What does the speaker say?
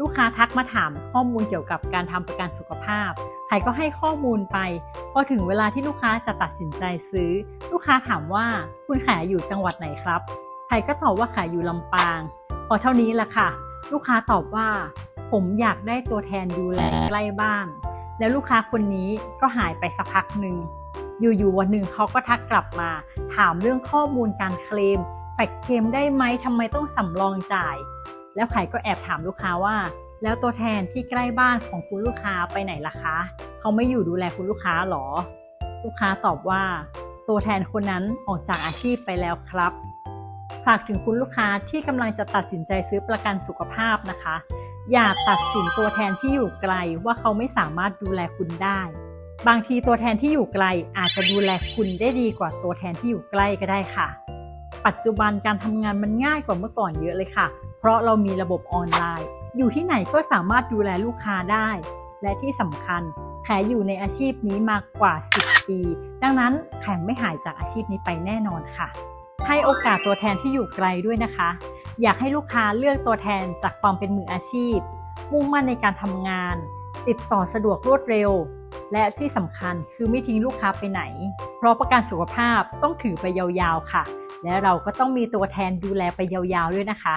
ลูกค้าทักมาถามข้อมูลเกี่ยวกับการทำประกันสุขภาพไผ่ก็ให้ข้อมูลไป พอถึงเวลาที่ลูกค้าจะตัดสินใจซื้อ ลูกค้าถามว่าคุณขายอยู่จังหวัดไหนครับไผ่ก็ตอบว่าขายอยู่ลำปาง พอเท่านี้แหละค่ะ ลูกค้าตอบว่า ผมอยากได้ตัวแทนดูแลใกล้บ้าน แล้วลูกค้าคนนี้ก็หายไปสักพักหนึ่งอยู่ๆวันหนึ่งเขาก็ทักกลับมา ถามเรื่องข้อมูลการเคลมแฟกเคลมได้ไหมทำไมต้องสำรองจ่าย แล้วไผ่ก็แอบถามลูกค้าว่า แล้วตัวแทนที่ใกล้บ้านของคุณลูกค้าไปไหนล่ะคะ เขาไม่อยู่ดูแลคุณลูกค้าหรอ ลูกค้าตอบว่า ตัวแทนคนนั้นออกจากอาชีพไปแล้วครับ ฝากถึงคุณลูกค้าที่กำลังจะตัดสินใจซื้อประกันสุขภาพนะคะ อย่าตัดสินตัวแทนที่อยู่ไกลว่าเขาไม่สามารถดูแลคุณได้ บางทีตัวแทนที่อยู่ไกลอาจจะดูแลคุณได้ดีกว่าตัวแทนที่อยู่ใกล้ก็ได้ค่ะ ปัจจุบันการทำงานมันง่ายกว่าเมื่อก่อนเยอะเลยค่ะ เพราะเรามีระบบออนไลน์ อยู่ที่ไหนก็สามารถดูแลลูกค้าได้ และที่สำคัญแขอยู่ในอาชีพนี้มากกว่า 10 ปี ดังนั้นแขไม่หายจากอาชีพนี้ไปแน่นอนค่ะ ให้โอกาสตัวแทนที่อยู่ไกลด้วยนะคะ อยากให้ลูกค้าเลือกตัวแทนจากความเป็นมืออาชีพ มุ่งมั่นในการทำงาน ติดต่อสะดวกรวดเร็ว และที่สำคัญคือไม่ทิ้งลูกค้าไปไหน เพราะประกันสุขภาพต้องถือไปยาวๆค่ะ และเราก็ต้องมีตัวแทนดูแลไปยาวๆด้วยนะคะ